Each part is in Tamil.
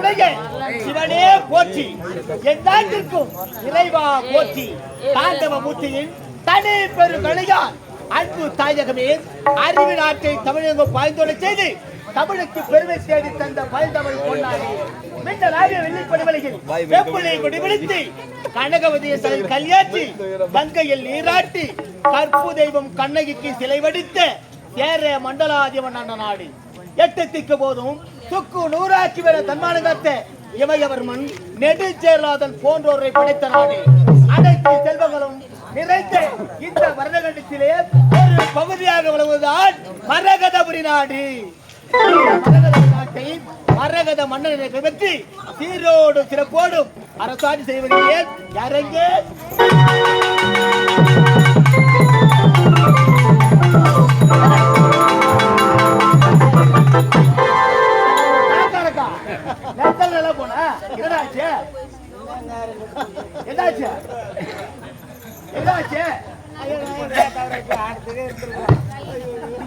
என்னாடுடைய சிவனே போற்றி. எந்தாண்டிற்கும் இறைவா போற்றி. தாண்டவ மூர்த்தியின் தனி பெருகளையால் அன்பு தாயகமே அறிவு நாட்டை தமிழகம் பாய்ந்தோட செய்து தமிழுக்கு பெருமை தேடி தந்த பல்தமிழ் கொண்டாடி மின்னல் ஆகிய வெள்ளிப்படிவலையில் வெப்புலை முடிவெடுத்து கனகவதிய சல் கல்யாற்றி கங்கையில் நீராட்டி கற்பு தெய்வம் கண்ணகிக்கு சிலை வடித்த தேர மண்டலாதிபன் அண்ண நாடு எட்டு திக்கு போதும் சுக்கு நூறாக்கி வர தன்மானகத்த இமயவர்மன் நெடுஞ்சேர்லாதன் போன்றோரை படைத்த நாடு அனைத்து செல்வங்களும் நிறைந்த இந்த வரதகண்டத்திலே ஒரு பகுதியாக விளங்குவதுதான் மரகதபுரி நாடு. மரகத நாட்டை மரகத மன்னனை பற்றி சீரோடு சிறப்போடும் அரசாட்சி செய்வதே யாரெங்கே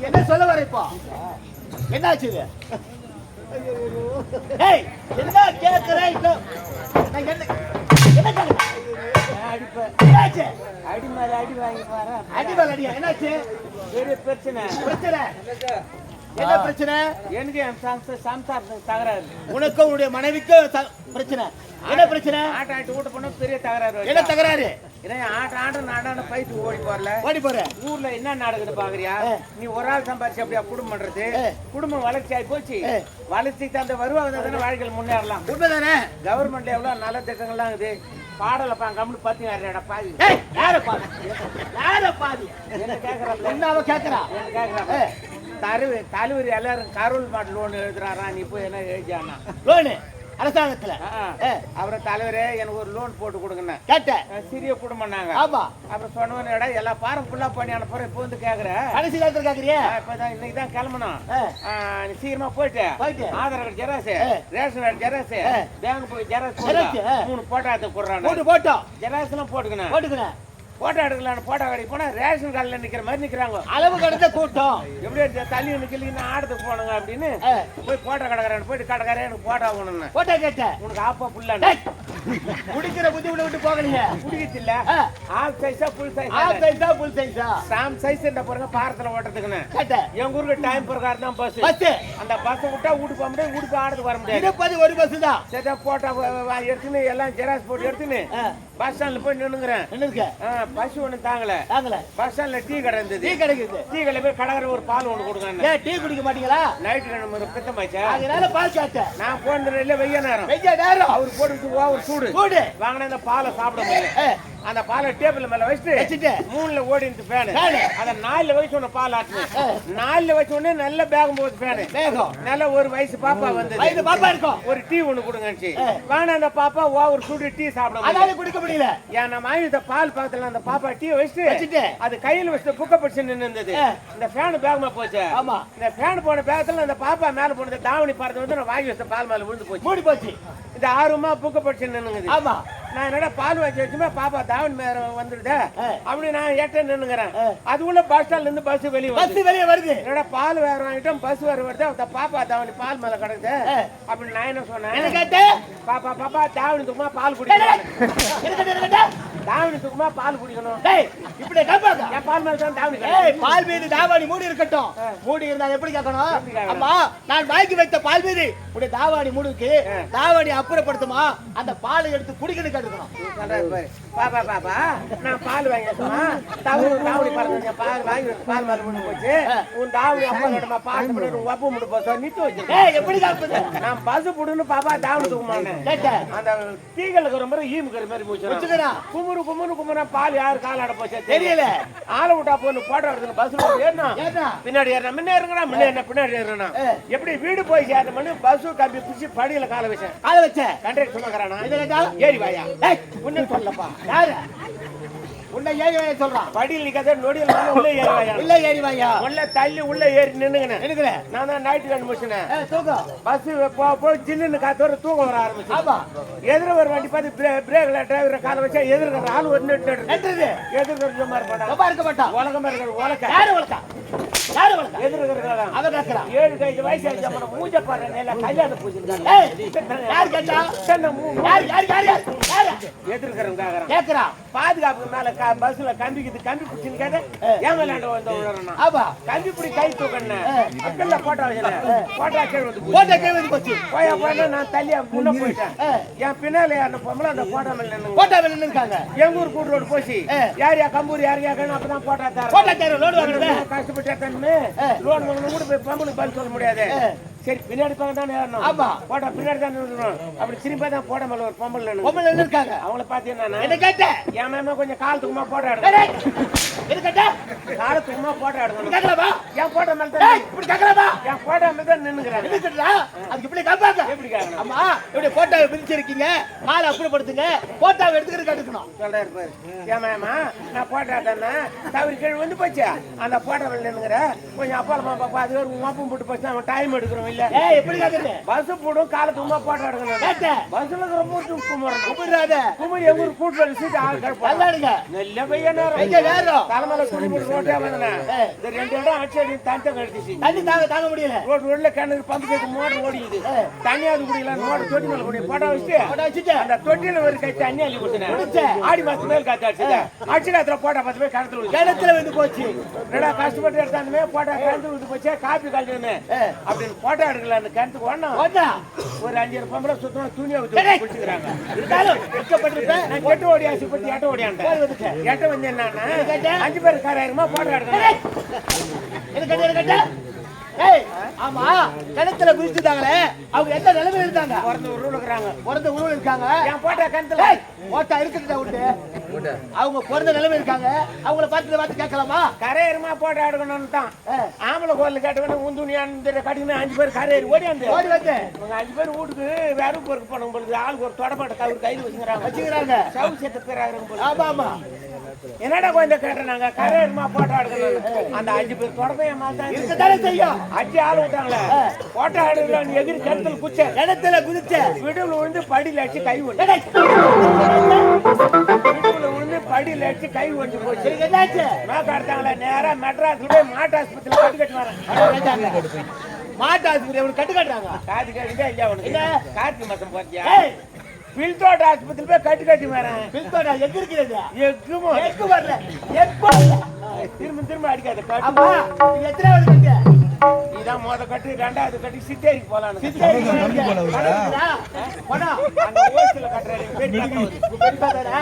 என்ன சொல்ல வர இப்போ? என்னாச்சு இது? ஏய் என்ன கேக்குற இன்னும் நான் என்ன என்ன கேக்குறேன் என்னாச்சு? அடி மேல அடி வாங்கி பாரு அடியா என்னாச்சு? பெரிய பிரச்சனை. பிரச்சனை? என்ன பிரச்சனை? எனக்கு என் சம்ச- சம்சாரத்துக்கு தகராறு. உனக்கும் உன்னுடைய மனைவிக்கும் பிரச்சனை. என்ன பிரச்சனை? ஆட்ட ஆட்டு வீட்டு போனா பெரிய தகராறு. என்ன. தகராறு? ஓடி போற. ஊர்ல என்ன நடக்குது பாக்குறியா. நீ ஒரு ஆள் சம்பாரிச்சு அப்படியா குடும்பம் பண்றது. குடும்பம் வளர்ச்சி ஆகி போச்சு. வளர்ச்சிக்கு அந்த வருவாங்க தானே வாழ்க்கையில் முன்னேறலாம். உண்மைதானே? கவர்மெண்ட் எவ்வளவு நல்ல திட்டங்கள்லாம் இருக்குது. பாடல பா கம்முனு பத்தி யாரடா பாதி. யார பாதி? யார பாதி? என்ன கேக்குறா? என்ன தருவு தலைவர் எல்லாரும் கருள் மாட்டு லோன் எழுதுறாரா நீ போய் என்ன எழுதியானா? லோனு அரசாங்கத்துல. அவரை தலைவரே எனக்கு ஒரு லோன் போட்டு கொடுங்கண்ணே. கேட்ட அஹ் சிறிய குடும்பம் நாங்க ஆமா அப்புறம் சொன்னவனடா எல்லா பாரம் ஃபுல்லா பண்ணி அனுப்புறேன். இப்போ வந்து கேக்குறேன் கடைசி காலத்துல கேக்குறியா? இப்பதான் இன்னைக்கு தான் கிளம்பணும். நீ சீக்கிரமா போயிட்டு போயிட்டு. ஆதார் கார்டு ஜெராக்ஸ் ஏ. ரேஷன் கார்டு ஜெராக்ஸ் ஏ. பேங்க் போய் ஏ. மூணு போட்டோ எடுத்து போடுறான். போட்டு ஜெராக்ஸ் எல்லாம் போட்டுக்கணும் போட்டுக்கிறேன் போட்டோ எடுக்கலாம்னு போட்டோ கடைக்கு போனா ரேஷன் கார்டுல நிக்கிற மாதிரி நிக்கிறாங்க. அளவு கடந்த கூட்டம். எப்படி தள்ளி நிக்கலீங்கன்னா ஆடத்துக்கு போனுங்க அப்படின்னு. போய் போட்டோ கடைக்காரன் போயிட்டு கடைக்காரன் எனக்கு போட்டோ ஆகணும்னு போட்டோ கேட்ட உனக்கு ஆப்பா புல்லா. டேய், குடிக்கிற புத்தி விட்டு விட்டு போகலையே. குடிக்கிறது இல்ல. ஆ. ஆல் சைஸா ஃபுல் சைஸ் சைஸா ஃபுல் சைஸா சாம் சைஸ் என்ற பாருங்க பாரத்துல ஓட்டுறதுக்குன்னு. கேட்ட எங்க ஊருக்கு டைம் பிரகாரம் தான் பஸ் பஸ் அந்த பஸ் விட்டா வீட்டுக்கு போக முடியாது வீட்டுக்கு ஆடுறதுக்கு வர முடியாது. இருப்பது ஒரு பஸ் தான். சரி போட்டோ எடுத்துன்னு எல்லாம் ஜெராக்ஸ் போட்டு எடுத்துன்னு. பஸ் ஸ்டாண்ட்ல போய் நின்னுங்கிறேன். என்ன இருக்க பஸ் ஒண்ணு தாங்கல. தாங்கல. பஸ் ஸ்டாண்ட்ல டீ கடை இருந்தது. டீ கிடைக்குது டீ கடையில போய் கடற்கரை ஒரு பால் ஒண்ணு கொடுங்க ஏன் டீ குடிக்க மாட்டீங்களா? நைட்டு ரெண்டு பித்தமாச்சா? அதனால பால் கேட்ட நான் போன இல்ல வெய்ய நேரம். வெய்ய நேரம். அவர் போட்டு ஓவர் சூடு. கூடு வாங்கின அந்த பாலை சாப்பிட முடியல. ஏ, அந்த பாலை டேபிள் மேல வச்சுட்டு வச்சுட்டு. மூணுல ஓடிட்டு ஃபேனு. அத நாலுல வச்சு உடனே பால் ஆட்டணும் நாலுல வச்ச உடனே நல்ல பேகம் போகுது ஃபேனு வேகம். நல்ல ஒரு வயசு பாப்பா வயது வந்தது. பாப்பா இருக்கும். ஒரு டீ ஒண்ணு கொடுங்க ஏ. வேணா அந்த பாப்பா ஓவர் சூடு டீ சாப்பிட அதனால குடிக்க முடியல. ஏன் நம்ம இந்த பால் பக்கத்துல அந்த பாப்பா டீ வச்சுட்டு. வச்சுட்டு. அது கையில வச்சுட்டு புக்க பிடிச்சு நின்னு இருந்தது. இந்த ஃபேன் பேகமா போச்சு. ஆமா. இந்த ஃபேன் போன பேகத்துல அந்த பாப்பா மேல போனது தாவணி பறந்து வந்து நான் வாங்கி வச்ச பால் மேல விழுந்து போச்சு. மூடி போச்சு. இந்த ஆர்வமா புக்க பிடிச்சு நின்னுங்குது. ஆமா. நான் என்னடா பால் வச்சு வச்சுமே பாப்பா தாவணி மேல வந்துடுதே ஏ. அப்படி நான் ஏட்ட நின்னுங்கிறேன். அதுக்குள்ள பஸ் ஸ்டாண்ட்ல இருந்து பஸ் வெளியே பஸ் வெளியே வருது. என்னடா பால் வேற வாங்கிட்டோம் பஸ் வேற வருது அந்த பாப்பா தாவணி பால் மேல கிடக்குது. ஏ. அப்படி நான் என்ன சொன்னேன்? பாப்பா பாப்பா தாவணி தூக்குமா பால் டேய், தாவணி தூக்குமா பால் குடிக்கணும் டேய், இப்படி என் பால் மேல தான் தாவணி ஏய். பால் மீது தாவாணி மூடி இருக்கட்டும். மூடி இருந்தா எப்படி கேட்கணும்? அம்மா நான் வாங்கி வைத்த பால் மீது உடைய தாவாணி மூடுக்கு. தாவாணி அப்புறப்படுத்துமா அந்த பாலை எடுத்து குடிக்கணும் கேட்டுக்கணும். பாப்பா பாப்பா நான் பால் வாங்கி தவறு தாவணி பறந்து பால் வாங்கி வச்சு பால் மேல முடிஞ்சு போச்சு. உன் தாவணி அப்பா பால் பண்ணி உன் வப்பு முடி போச்சோ நித்து ஏய் எப்படி நான் பஸ் புடுன்னு பாப்பா தாவணி தூக்குமானேன் கேட்ட. அந்த தீகளுக்கு ஒரு மாதிரி ஈமுக்கிற மாதிரி போச்சு. குமுறு குமுறு குமுறா பால் யாரு கால் ஆட போச்சே? தெரியல. ஆளை விட்டா போன்னு போட்டோ எடுத்து ஏறினா. ஏன்னா பின்னாடி ஏறினா முன்ன ஏறுங்கடா முன்ன என்ன பின்னாடி ஏறுனா. ஏ. எப்படி வீடு போய் சேர்ந்த மணி பஸ் கம்பி பிடிச்சி படியில கால வச்சேன். காலை வச்ச கண்டக்டர் கேட்டா? ஏறி வாயா. ஏய். ஒண்ணு சொல்லப்பா. யாரு? உன்னை ஏறி வாங்க சொல்றான்? படியில் நிக்காத நொடியில் உள்ள ஏறி வாயா உள்ள ஏறி வாங்க உள்ள தள்ளி உள்ள ஏறி நின்னுங்கண்ணே. எடுக்கல நான் தான் ஏ தூக்கம் பஸ் போ ஜில்லுன்னு காத்தோட தூக்கம் வர ஆரம்பிச்சு ஆமா. எதிர ஒரு வண்டி பார்த்து பிரே பிரேக்ல டிரைவரை கால வச்சா எதிர்க்கிற ஆள் ஒரு நெட்டு என்னது? எதிர்க்கிற மாதிரி இருக்க மாட்டான் உலகம் இருக்கிற உலக யாரு வளர்க்கா யாரு வளர்க்கா எதிர்க்கிற அவன் கேட்கறான் ஏழு கைது வயசு ஆயிடுச்சு. அப்புறம் மூஞ்ச பாரு நேல கல்யாணம் பூஜை யார் கேட்டா? யார் யார் யார் யார்? எதிர்க்கிறவங்க பாதுகாப்பு மேல பஸ்ல கம்பிக்குது கம்பி பிடிச்சுன்னு கேட்ட ஏன் விளையாண்டு வந்து விழுறேன்னா ஆமா கம்பி பிடி கை தூக்கணும் அப்பல்ல போட்டா வச்சல போட்டா கீழே வந்து போச்சு. போட்ட கை வந்து போச்சு. போயா போனா நான் தள்ளி முன்ன போயிட்டேன். என் பின்னால அந்த பொம்பளை அந்த போட்டா மேல நின்னு போட்டா வெளில இருக்காங்க. எங்க ஊர் கூட்டு ரோடு போச்சு. யார் யா கம்பூர் யார் யாருன்னு அப்பதான் போட்டா தர போட்டா தேர்வு லோடு வாங்குறதே கஷ்டப்பட்டு தண்ணு லோன் வாங்கணும் கூட போய் பம்பளுக்கு பதில் சொல்ல முடியாது. சரி பின்னாடி பக்கம் தானே ஏறணும். ஆமா. போட்டா பின்னாடி தானே நிறுத்தணும் அப்படி திரும்பி தான் போட மேல ஒரு பொம்பளை. பொம்பளை இருக்காங்க. அவங்கள பாத்தீங்கன்னா என்ன கேட்ட? என் மேம கொஞ்சம் கால் தூக்கமா போட்டோ கால தூக்கமா போட்டோ கேக்கலவா என் போட்டோ மேல தான் இப்படி கேக்கலவா என் போட்டோ மேல தான் கேட்டா? அதுக்கு இப்படி காப்பாங்க எப்படி கேட்கணும் அம்மா இப்படி போட்டோவை பிரிச்சிருக்கீங்க. காலை அப்புறப்படுத்துங்க. போட்டோவை எடுத்துக்கிட்டு கட்டுக்கணும். சொல்றாரு பாரு ஏன் மேமா நான் போட்டோ தானே? தவறி கீழே வந்து போச்சு. அந்த போட்டோ மேல நின்னுங்கிற கொஞ்சம் அப்பா பாப்பா அது ஒரு மோப்பம் போட்டு போச்சு அவன் டைம் எடுக்கிறோம் இல்ல. ஏய் எப்படி கேக்குறது பஸ் போடும் காலை தூமா போட்டோ எடுக்கணும் கேட்ட பஸ்ல ரொம்ப கும்பிடணும் கூப்பிடுறாத கும்பிடு எங்க ஊர் கூட்டு சீட்டு ஆள் கிடப்பா நல்லாடுங்க நல்ல பையன் எங்க நேரம்? தலைமையில துணி போட்டு ரோட்டே வந்தேன். இந்த ரெண்டு இடம் தண்டை தண்ணி தாங்க தாங்க முடியல. ரோடு ரோட்ல கிணறு பம்பு கேட்டு மோட்டர் ஓடிக்குது. தண்ணியாவது குடிக்கல மோட்டர் தொட்டி மேல குடி போட்டோ வச்சுட்டு அந்த தொட்டியில ஒரு கை தண்ணி அள்ளி கொடுத்தேன் ஆடி மாசத்து மேல் காத்து அடிச்சு காத்துல போட்டா பத்து பேர் கிணத்துல வந்து போச்சு. ரெடா கஷ்டப்பட்டு எடுத்தாலுமே போட்டா கிணத்துல விழுந்து போச்சு காப்பி கழிச்சுன்னு அப்படின்னு போட்டோ எடுக்கல அந்த கிணத்துக்கு போட்டா. ஒரு அஞ்சு பொம்பளை சுத்தம் துணியை டேய். குடிச்சுக்கிறாங்க இருந்தாலும் வெட்கப்பட்டிருப்பேன் நான் எட்டு ஓடி ஆசைப்பட்டு எட்ட ஓடியாண்டேன் எட்ட வந்து என்னன்னா? அஞ்சு பேர் காராயிரமா போட்டோ எடுக்கணும் ஆமா கிணத்துல குதிச்சுட்டாங்களே. அவங்க எந்த நிலைமையில இருந்தாங்க பிறந்த ஒரு ரூல் இருக்கிறாங்க. பிறந்த இருக்காங்க. என் போட்டோ கிணத்துல. ஏய், ஓட்டா இருக்குதுடா விட்டு அவங்க பிறந்த நிலைமை இருக்காங்க. அவங்கள பார்த்து பார்த்து கேட்கலாமா? கரையேறமா போட்டோ எடுக்கணும்னு தான் ஆம்பளை கோயில் கேட்டவன உந்துணியான்னு கட்டினா அஞ்சு பேர் கரையேறி ஓடி வந்து. அவங்க அஞ்சு பேர் வீட்டுக்கு வேற பொறுக்கு போனவங்க பொழுது ஆளுக்கு ஒரு தொடப்பாட்ட கையில் வச்சுக்கிறாங்க. வச்சுக்கிறாங்க. சவு சேர்த்து பேராயிரம் போல ஆமா ஆமா. என்னடா குழந்தை கேட்டேனாங்க கரையேறமா போட்டோ எடுக்கணும் அந்த அஞ்சு பேர் தொடப்பை என் மேல தான் இருக்கு. இருக்கத்தானே செய்யும். அஞ்சு ஆள் விட்டாங்களே. போட்டோ எடுக்கலாம்னு எகிரி கிணத்துல குச்ச கிணத்துல குதிச்ச. விடுவில் விழுந்து படியில் அடிச்சு கை ஏடேய், விடுவில் விழுந்து படியில் அடிச்சு கை ஒன்று போச்சு. என்னாச்சு? மேக்க எடுத்தாங்களே நேரா மெட்ராஸ்ல போய் மாட்டு ஆஸ்பத்திரியில் கட்டு கட்டி வரேன். மாட்டு ஆஸ்பத்திரி கட்டு கட்டுறாங்க. காது கேட்டுட்டே இல்லையா உனக்கு? கார்த்திகை மாசம் ஏய் பில்தோட்ட ஆஸ்பத்திரி போய் கட்டு கட்டி வரேன் பிஸ்கோட்டா எங்க இருக்கிறது எக்குமோ எக்கு வரல வரல? திரும்ப திரும்ப அடிக்காத கட்டு எத்தனாவது கட்டு இதான் மொத கட்டு ரெண்டாவது கட்டி சித்தேரிக்கு போலான்னு சரி, கட்டுறா? போடா. அந்த ஓசில கட்டுறாரு பெரியப்பாதானே?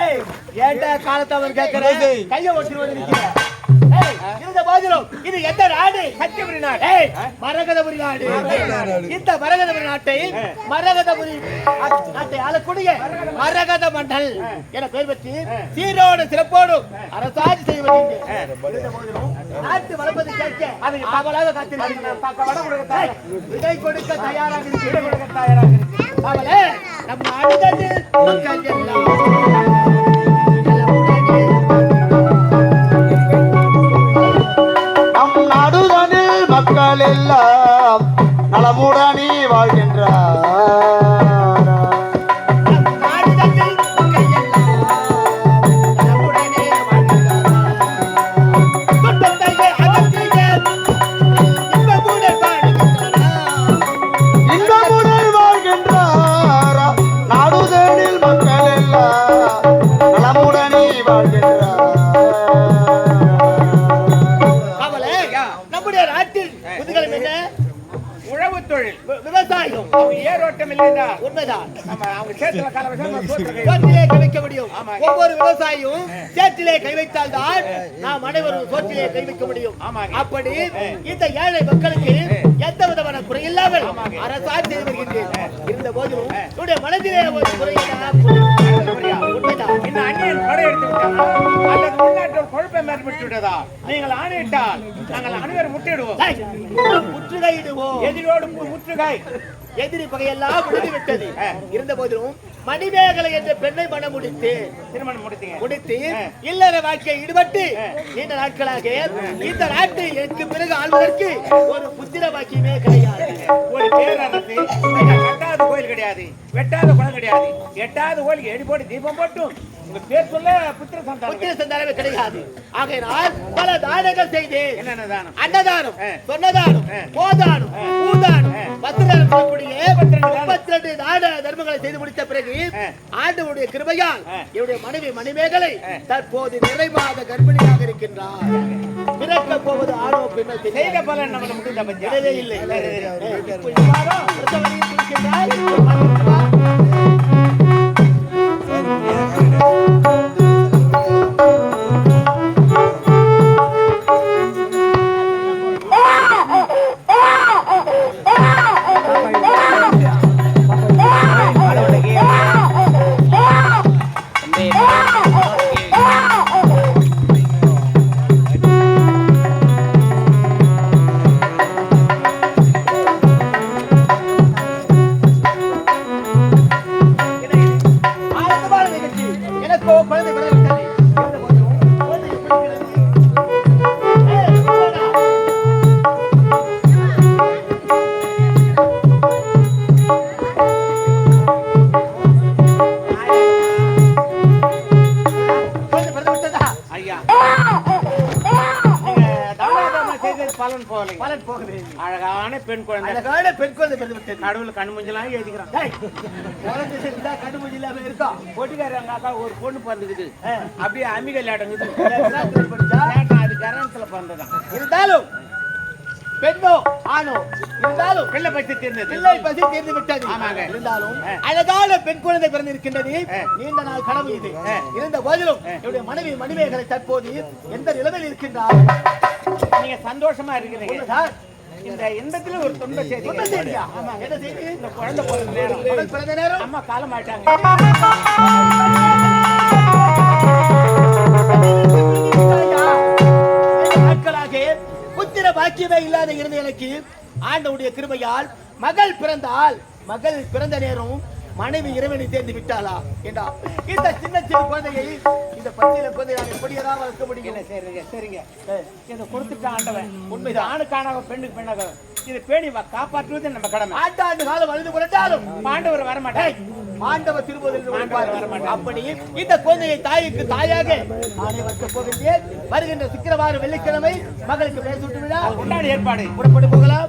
ஏய், ஏன்டா காலத்தை அவர் கேட்கிற? கையை ஒட்டி வந்து நிக்கிற. ஏய், இருந்த போதிலும் இது எந்த நாடு? சத்தியபுரி நாடு. மரகதபுரி நாடு. இந்த மரகதபுரி நாட்டை மரகதபுரி நாட்டை ஆளக்கூடிய மரகத மண்டல் என பெயர் பெற்று சீரோடு சிறப்போடு அரசாட்சி போதிலும் நாட்டு வளர்ப்பது கேட்க அது அவளாக காத்திருக்கிறேன் வட கொடுக்க தயாரா- விடை கொடுக்க தயாராக விடை இருக்கிறேன் கொடுக்க தயாராக இருக்கு. அவளே நம் அடுத்தது சோற்றிலே கை வைக்க முடியும். ஒவ்வொரு விவசாயியும் சேற்றிலே கை வைத்தால் தான் நாம் அனைவரும் சோற்றிலே கை வைக்க முடியும். அப்படி இந்த ஏழை மக்களுக்கு எந்த விதமான குறை இல்லாமல் அரசாட்சி செய்து வருகின்றேன். இருந்த போதிலும் என்னுடைய மனதிலே ஒரு? உண்மைதான். இந்த அந்நியன் படை எடுத்து விட்டாரா அல்லது உள்நாட்டில் குழப்பம் ஏற்பட்டு விட்டதா? நீங்கள் ஆணையிட்டால் நாங்கள் அனைவரும் முட்டையிடுவோம் ஏய், முற்றுகையிடுவோம். எதிரோடு முற்றுகை. எதிரி பகையெல்லாம் விழுந்து விட்டது. இருந்த போதிலும் மணிமேகலை என்ற பெண்ணை மனம் முடித்து திருமணம் முடித்தீங்க. முடித்து இல்லற வாழ்க்கையை ஈடுபட்டு நீண்ட நாட்களாக இந்த நாட்டை எனக்கு பிறகு ஆள்வதற்கு ஒரு புத்திர பாக்கியமே கிடையாது. ஒரு பேரரசு ஐயா, கட்டாத கோயில் கிடையாது. வெட்டாத குளம் கிடையாது. எட்டாவது கோயில் எடி போட்டு தீபம் போட்டும். உங்க பேர் சொல்ல புத்திர சந்தானம் புத்திர சந்தானமே கிடையாது. ஆகையினால் பல தானங்கள் செய்து என்னென்ன தானம்? அன்னதானம். சொன்னதானம் ஆ. போதானம். பத்திரம் சொல்லக்கூடிய முப்பத்தி ரெண்டு தான தர்மங்களை செய்து முடித்த பிறகு. ஆண்டவருடைய கிருபையால். இவருடைய மனைவி மணிமேகலை. தற்போது நிறைமாத கர்ப்பிணியாக இருக்கின்றார். பிறக்க போவது ஆணோ இல்லவே இல்லை. இப்போ குழந்தை பிறந்துவிட்டது. பிறந்துவிட்டது. கடவுள் கண் முஞ்சலாம் எழுதிக்கிறான் டேய், குழந்தை இருந்தா கண்டுபிடிச்சு இல்லாம இருக்கா? போட்டிக்கார எங்க அக்கா ஒரு பொண்ணு பிறந்துக்குது. அப்படியே கிராமத்துல படிச்சா? அது கரணத்துல பிறந்ததான் இருந்தாலும் பெண்ணோ ஆணோ இருந்தாலும் பிள்ளை பற்றி தெரிஞ்சது பிள்ளை பசி தீர்ந்து விட்டது ஆமாங்க. இருந்தாலும். அழகான பெண் குழந்தை பிறந்திருக்கின்றது ஆ. நீண்ட நாள் கனவு இது. இருந்த போதிலும். என்னுடைய மனைவி மணிமேகலை தற்போது எந்த நிலைமையில் இருக்கின்றார் நீங்க சந்தோஷமா இருக்கிறீங்க சார் இந்த எந்தத்துல ஒரு துன்ப செய்தி. என்ன செய்தியா? என்ன செய்தி? இந்த குழந்தை பிறந்த நேரம். பிறந்த நேரம்? அம்மா காலம் ஆயிட்டாங்க ஏழு நாட்களாக புத்திர பாக்கியமே இல்லாத இருந்த எனக்கு ஆண்டவுடைய கிருபையால் மகள் பிறந்தால் மகள் பிறந்த நேரம் மனைவி இறைவனை தேர்ந்து விட்டாளா என்றா? இந்த சின்ன சின்ன குழந்தையை இந்த பச்சில குழந்தையை நான் வளர்க்க முடியும்? சரிங்க சரிங்க. இதை கொடுத்துட்ட ஆண்டவன். உண்மைதான். ஆணுக்கானாக பெண்ணுக்கு பெண்ணாக. இதை பேணி காப்பாற்றுவது நம்ம கடமை. ஆண்டாண்டு காலம் வளர்ந்து கொடுத்தாலும் பாண்டவர் வர மாட்டாய் மாண்டவ திருப்பதில். அப்படி இந்த குழந்தையை தாய்க்கு தாயாக நானே போகின்றேன். வருகின்ற சுக்கிரவாரம் வெள்ளிக்கிழமை மகளுக்கு பேர் சுட்டு விழா உண்டான ஏற்பாடு. புறப்பட்டு போகலாம்.